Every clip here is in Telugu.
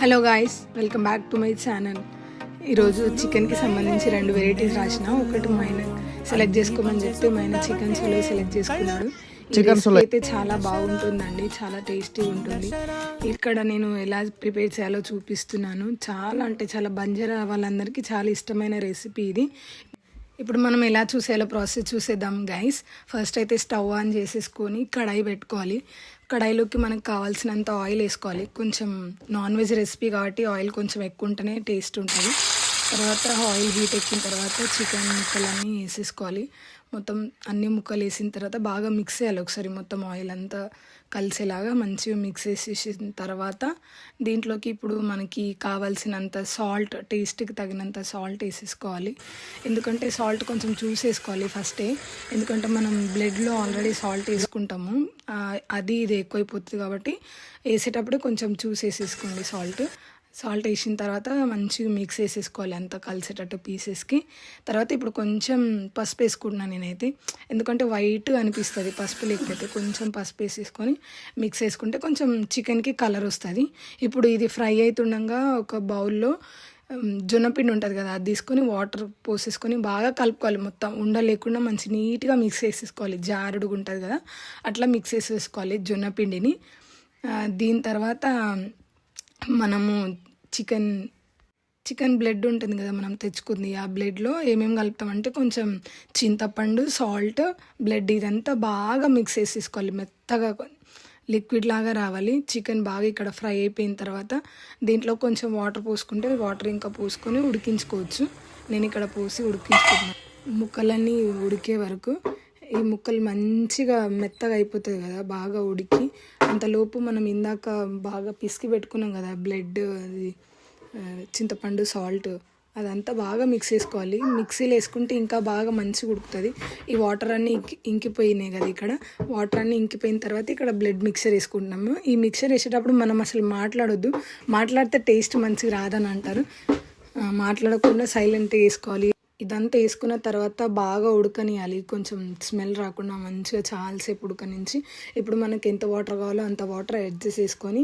Hello guys welcome back to my channel ఈరోజు చికెన్కి సంబంధించి రెండు వెరైటీస్ రాసిన. ఒకటి మైన సెలెక్ట్ చేసుకోమని చెప్తే మైన చికెన్ సోలై సెలెక్ట్ చేసుకున్నాడు చికెన్ సోలై అయితే చాలా బాగుంటుందండి. చాలా టేస్టీ ఉంటుంది. ఇక్కడ నేను ఎలా ప్రిపేర్ చేయాలో చూపిస్తున్నాను. చాలా అంటే చాలా బంజారా వాళ్ళందరికీ చాలా ఇష్టమైన రెసిపీ ఇది. ఇప్పుడు మనం ఎలా చూసేలా ప్రాసెస్ చూసేద్దాం గైస్ ఫస్ట్ అయితే స్టవ్ ఆన్ చేసేసుకొని కడాయి పెట్టుకోవాలి. కడాయిలోకి మనకు కావాల్సినంత ఆయిల్ వేసుకోవాలి. కొంచెం నాన్ వెజ్ రెసిపీ కాబట్టి ఆయిల్ కొంచెం ఎక్కువ ఉంటేనే టేస్ట్ ఉంటుంది. తర్వాత ఆయిల్ హీట్ ఎక్కిన తర్వాత చికెన్ ముక్కలన్నీ వేసేసుకోవాలి. మొత్తం అన్ని ముక్కలు వేసిన తర్వాత బాగా మిక్స్ చేయాలి ఒకసారి మొత్తం ఆయిల్ అంతా కలిసేలాగా మంచిగా మిక్స్ చేసేసిన తర్వాత దీంట్లోకి ఇప్పుడు మనకి కావాల్సినంత సాల్ట్ టేస్ట్కి తగినంత సాల్ట్ వేసేసుకోవాలి. ఎందుకంటే సాల్ట్ కొంచెం చూసేసుకోవాలి ఫస్టే ఎందుకంటే మనం బ్లడ్లో ఆల్రెడీ సాల్ట్ వేసుకుంటాము. అది ఇది ఎక్కువైపోతుంది కాబట్టి వేసేటప్పుడు కొంచెం చూసేసేసుకోండి సాల్ట్ సాల్ట్ వేసిన తర్వాత మంచిగా మిక్స్ వేసేసుకోవాలి అంతా కలిసేటట్టు పీసెస్కి. తర్వాత ఇప్పుడు కొంచెం పసుపు వేసుకుంటున్నాను నేనైతే. ఎందుకంటే వైట్ అనిపిస్తుంది పసుపు లేకపోతే కొంచెం పసుపు వేసేసుకొని మిక్స్ వేసుకుంటే కొంచెం చికెన్కి కలర్ వస్తుంది. ఇప్పుడు ఇది ఫ్రై అవుతుండగా ఒక బౌల్లో జొన్నపిండి ఉంటుంది కదా అది తీసుకొని వాటర్ పోసేసుకొని బాగా కలుపుకోవాలి మొత్తం. ఉండ లేకుండా మంచి నీట్గా మిక్స్ చేసేసుకోవాలి. జారుడుగా ఉంటుంది కదా అట్లా మిక్స్ చేసేసుకోవాలి జొన్నపిండిని. దీని తర్వాత మనము చికెన్ చికెన్ బ్లడ్ ఉంటుంది కదా మనం తెచ్చుకుంది. ఆ బ్లడ్లో ఏమేమి కలుపుతామంటే కొంచెం చింతపండు సాల్ట్ బ్లడ్ ఇదంతా బాగా మిక్స్ చేసేసుకోవాలి మెత్తగా లిక్విడ్ లాగా రావాలి. చికెన్ బాగా ఇక్కడ ఫ్రై అయిపోయిన తర్వాత దీంట్లో కొంచెం వాటర్ పోసుకుంటే వాటర్ ఇంకా పోసుకొని ఉడికించుకోవచ్చు. నేను ఇక్కడ పోసి ఉడికించుకున్నాను ముక్కలన్నీ ఉడికే వరకు ఈ ముక్కలు మంచిగా మెత్తగా అయిపోతుంది కదా బాగా ఉడికి. అంతలోపు మనం ఇందాక బాగా పిసికి పెట్టుకున్నాం కదా బ్లడ్ అది చింతపండు సాల్ట్ అదంతా బాగా మిక్స్ చేసుకోవాలి. మిక్సీలో వేసుకుంటే ఇంకా బాగా మంచిగా ఉడుకుతుంది. ఈ వాటర్ అన్నీ ఇంకి ఇంకిపోయినాయి కదా ఇక్కడ. వాటర్ అన్నీ ఇంకిపోయిన తర్వాత ఇక్కడ బ్లడ్ మిక్సర్ వేసుకుంటున్నాము. ఈ మిక్సర్ వేసేటప్పుడు మనం అసలు మాట్లాడొద్దు. మాట్లాడితే టేస్ట్ మంచిగా రాదని అంటారు. మాట్లాడకుండా సైలెంట్ వేసుకోవాలి. ఇదంతా వేసుకున్న తర్వాత బాగా ఉడకనియాలి. కొంచెం స్మెల్ రాకుండా మంచిగా చాలాసేపు ఉడకనించి ఇప్పుడు మనకి ఎంత వాటర్ కావాలో అంత వాటర్ అడ్జస్ట్ చేసుకొని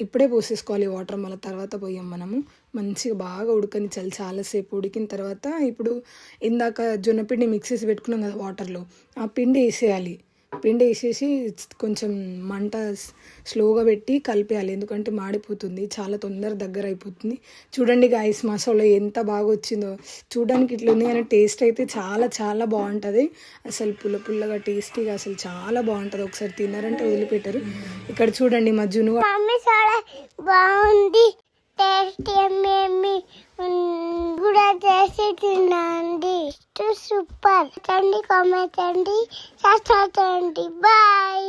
ఇప్పుడే పోసేసుకోవాలి వాటర్ మళ్ళీ తర్వాత పోయాం మనము. మంచిగా బాగా ఉడకనిచ్చాలి చాలాసేపు. ఉడికిన తర్వాత ఇప్పుడు ఇందాక జొన్నపిండి మిక్సీస్ పెట్టుకున్నాం కదా వాటర్లో ఆ పిండి వేసేయాలి. పిండి వేసేసి కొంచెం మంట స్లోగా పెట్టి కలిపేయాలి. ఎందుకంటే మాడిపోతుంది చాలా తొందర దగ్గర అయిపోతుంది. చూడండి గాయస్ మసాలా ఎంత బాగా వచ్చిందో. చూడడానికి ఇట్లా ఉంది కానీ టేస్ట్ అయితే చాలా చాలా బాగుంటుంది. అసలు పుల్ల పుల్లగా టేస్టీగా అసలు చాలా బాగుంటుంది. ఒకసారి తిన్నారంటే వదిలిపెట్టారు. ఇక్కడ చూడండి మా జును బాగుంది టేస్ట్ కూడా చేసి తిన్నాండి. సూపర్ చండి కామెంట్ చేయండి చేయండి బాయ్